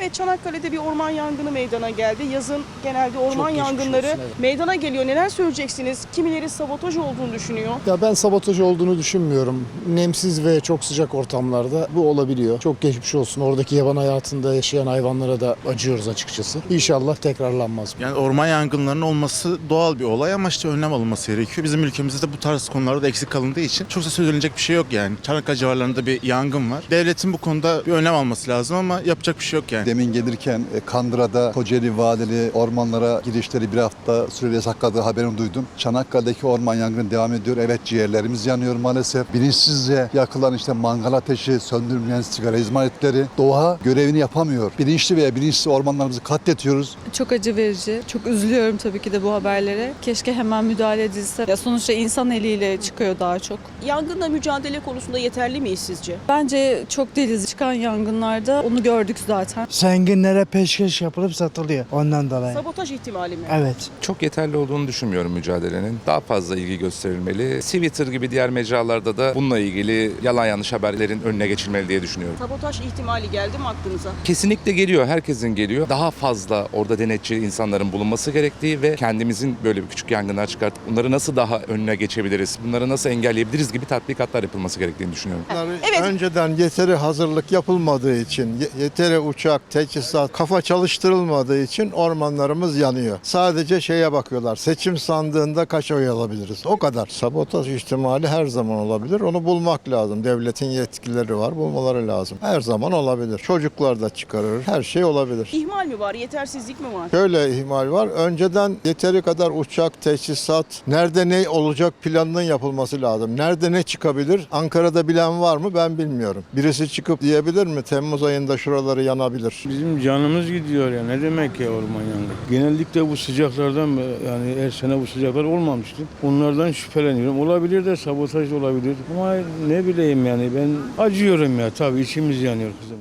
Evet Çanakkale'de bir orman yangını meydana geldi. Yazın genelde orman yangınları olsun, evet. meydana geliyor. Neler söyleyeceksiniz? Kimileri sabotaj olduğunu düşünüyor. Ya ben sabotaj olduğunu düşünmüyorum. Nemsiz ve çok sıcak ortamlarda bu olabiliyor. Çok geçmiş olsun. Oradaki yaban hayatında yaşayan hayvanlara da acıyoruz açıkçası. İnşallah tekrarlanmaz. Yani orman yangınlarının olması doğal bir olay ama işte önlem alınması gerekiyor. Bizim ülkemizde de bu tarz konularda eksik kalındığı için çok da söylenecek bir şey yok yani. Çanakkale civarlarında bir yangın var. Devletin bu konuda bir önlem alması lazım ama yapacak bir şey yok yani. Demin gelirken e, Kandıra'da Kocaeli Vadeli ormanlara girişleri bir hafta süreli yasakladığı haberini duydum. Çanakkale'deki orman yangını devam ediyor. Evet ciğerlerimiz yanıyor maalesef. Bilinçsizce yakılan işte mangal ateşi, söndürülmeyen sigara izmaritleri doğa görevini yapamıyor. Bilinçli veya bilinçsiz ormanlarımızı katletiyoruz. Çok acı verici. Çok üzülüyorum tabii ki de bu haberlere. Keşke hemen müdahale edilse. Ya sonuçta insan eliyle çıkıyor daha çok. Yangınla mücadele konusunda yeterli miyiz sizce? Bence çok deliz çıkan yangınlarda onu gördük zaten. Zenginlere peşkeş yapılıp satılıyor ondan dolayı. Sabotaj ihtimali mi? Evet. Çok yeterli olduğunu düşünmüyorum mücadelenin. Daha fazla ilgi gösterilmeli. Twitter gibi diğer mecralarda da bununla ilgili yalan yanlış haberlerin önüne geçilmeli diye düşünüyorum. Sabotaj ihtimali geldi mi aklınıza? Kesinlikle geliyor, herkesin geliyor. Daha fazla orada denetçi insanların bulunması gerektiği ve kendimizin böyle bir küçük yangınlar çıkartıp bunları nasıl daha önüne geçebiliriz, bunları nasıl engelleyebiliriz gibi tatbikatlar yapılması gerektiğini düşünüyorum. Evet. Önceden yeteri hazırlık yapılmadığı için, ye- yeteri uçak, teçhizat, kafa çalıştırılmadığı için ormanlarımız yanıyor. Sadece şeye bakıyorlar, seçim sandığında kaç oy alabiliriz? O kadar. Sabotaj ihtimali her zaman olabilir. Onu bulmak lazım. Devletin yetkileri var, bulmaları lazım. Her zaman olabilir. Çocuklar da çıkarır, her şey olabilir. İhmal mi var? Yetersizlik mi var? Şöyle ihmal var. Önceden yeteri kadar uçak, teçhizat, nerede ne olacak planının yapılması lazım. Nerede ne çıkabilir? Ankara'da bilen var mı? Ben bilmiyorum. Birisi çıkıp diyebilir mi? Temmuz ayında şuraları yanabilir. Bizim canımız gidiyor ya. Ne demek ya orman yangını? Genellikle bu sıcaklardan yani her sene bu sıcaklar olmamıştı. Onlardan şüpheleniyorum. Olabilir de sabotaj olabilir. Ama ne bileyim yani ben acıyorum ya tabii içimiz yanıyor kızım.